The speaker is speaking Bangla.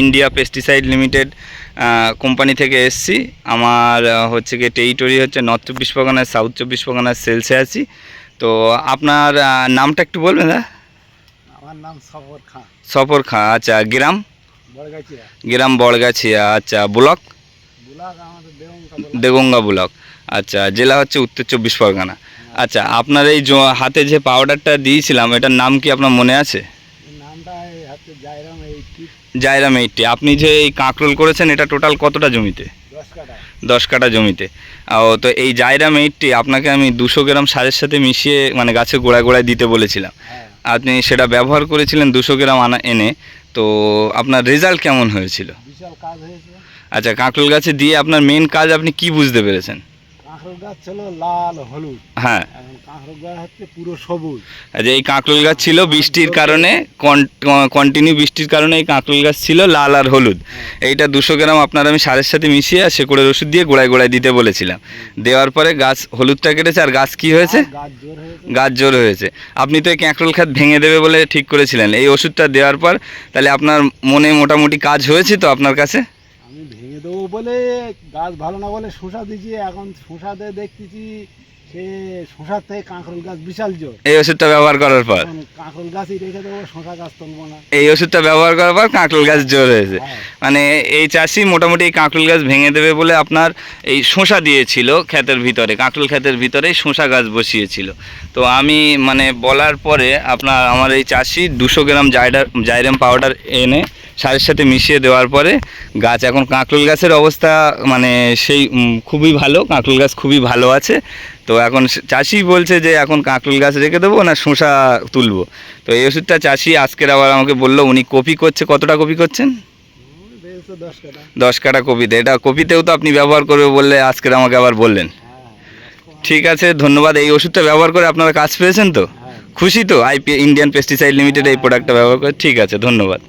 ইন্ডিয়া পেস্টিসাইড লিমিটেড কোম্পানি থেকে এসছি। আমার হচ্ছে গিয়ে টেরিটরি হচ্ছে নর্থ চব্বিশ পরগনার সাউথ চব্বিশ পরগনার সেলসে আছি। তো আপনার নামটা একটু বলবেন দা আমার নাম সফর খান। সফর খাঁ আচ্ছা গ্রাম? বড়গাছিয়া। গ্রাম বড়গাছিয়া আচ্ছা ব্লক? দেগঙ্গা ব্লক। আচ্ছা জেলা হচ্ছে উত্তর চব্বিশ পরগনা। আচ্ছা আপনার এই হাতে যে পাউডারটা দিয়েছিলাম এটার নাম কি আপনার মনে আছে? নামটা জায়রাম এই এইটটি। আপনি যে এই কাঁকরোল করেছেন এটা টোটাল কতটা জমিতে? দশ কাটা জমিতে। ও তো এই জায়রাম এইটটি আপনাকে আমি দুশো গ্রাম সারের সাথে মিশিয়ে মানে গাছে গোড়ায় গোড়ায় দিতে বলেছিলাম। হ্যাঁ। আপনি সেটা ব্যবহার করেছিলেন দুশো গ্রাম আনা এনে। তো আপনার রেজাল্ট কেমন হয়েছিল? আচ্ছা কাঁকরোল গাছে দিয়ে আপনার মেন কাজ আপনি কি বুঝতে পেরেছেন? গাছ ছিল লাল হলুদ। হ্যাঁ। আচ্ছা এই কাঁকরোল গাছ ছিল বৃষ্টির কারণে কন্টিনিউ বৃষ্টির কারণে এই কাঁকরোল গাছ ছিল লাল আর হলুদ। এইটা দুশো গ্রাম আপনার আমি সারের সাথে মিশিয়ে আর শেকড়ের ওষুধ দিয়ে গোড়ায় গোড়ায় দিতে বলেছিলাম। দেওয়ার পরে গাছ হলুদটা কেটেছে আর গাছ কি হয়েছে? গাছ জোর হয়েছে। গাছ জোর হয়েছে। আপনি তো এই ক্যাঁকরোল খাত ভেঙে দেবে বলে ঠিক করেছিলেন। এই ওষুধটা দেওয়ার পর তাহলে আপনার মনে মোটামুটি কাজ হয়েছে তো আপনার কাছে? আমি ভেঙে দেবো বলে গাছ ভালো না বলে শোষা দিয়েছি এখন শোষাতে দেখতেছি সে শোষার থেকে কাঁকরোল গাছ বিশাল জোর। এই ওষুধটা ব্যবহার করার পর? কাঁকরোল গাছই রেখে দেবো শোষা গাছ তুলবো না। এই ওষুধটা ব্যবহার করার পর কাঁকরোল গাছ জোর হয়েছে। হ্যাঁ। মানে এই চাষি মোটামুটি এই কাঁকরোল গাছ ভেঙে দেবে বলে আপনার এই শোঁসা দিয়েছিল ক্ষেতের ভিতরে কাঁকরোল ক্ষেতের ভিতরে শোঁসা গাছ বসিয়েছিল। তো আমি মানে বলার পরে আপনার আমার এই চাষি দুশো গ্রাম জাইডার জাইরাম পাউডার এনে সারের সাথে মিশিয়ে দেওয়ার পরে গাছ এখন কাঁকরোল গাছের অবস্থা মানে সেই খুবই ভালো কাঁকরোল গাছ খুবই ভালো আছে। তো এখন চাষি বলছে যে এখন কাঁকরোল গাছ রেখে দেবো না শোঁসা তুলবো। তো এই ওষুধটা চাষি আজকের আবার আমাকে বলল, উনি কপি করছে, কতটা কপি করছেন? দশ কাটা কপিতে এটা কপিতেও তো আপনি ব্যবহার করবে বললে আজকের আমাকে আবার বললেন। ঠিক আছে, ধন্যবাদ। এই ওষুধটা ব্যবহার করে আপনারা কাজ পেয়েছেন তো? খুশি তো? আইপি ইন্ডিয়ান পেস্টিসাইড লিমিটেড এই প্রোডাক্টটা ব্যবহার করে ঠিক আছে, ধন্যবাদ।